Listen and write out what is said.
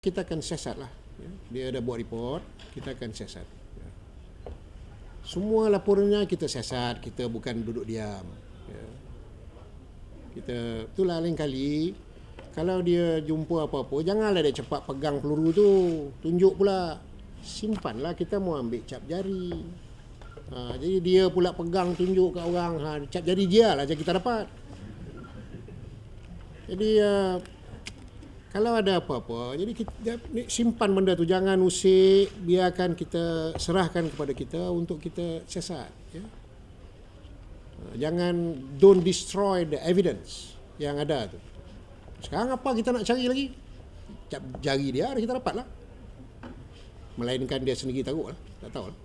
Kita akan siasat lah. ya. Dia ada buat report, kita akan siasat. ya. Semua laporannya kita siasat, kita bukan duduk diam. ya. Kita, itulah lain kali, kalau dia jumpa apa-apa, janganlah dia cepat pegang peluru tu. Tunjuk pula. Simpanlah, kita mau ambil cap jari. Ha, jadi dia pula pegang tunjuk kat orang. Ha, cap jari dia lah je kita dapat. Jadi uh, kalau ada apa-apa, jadi kita simpan benda tu jangan usik, biarkan kita serahkan kepada kita untuk kita siasat, ya. Uh, Jangan don't destroy the evidence yang ada tu. Sekarang apa kita nak cari lagi? Cap jari dia ada kita dapat lah. Melainkan dia sendiri tahu lah. Tak tahu lah.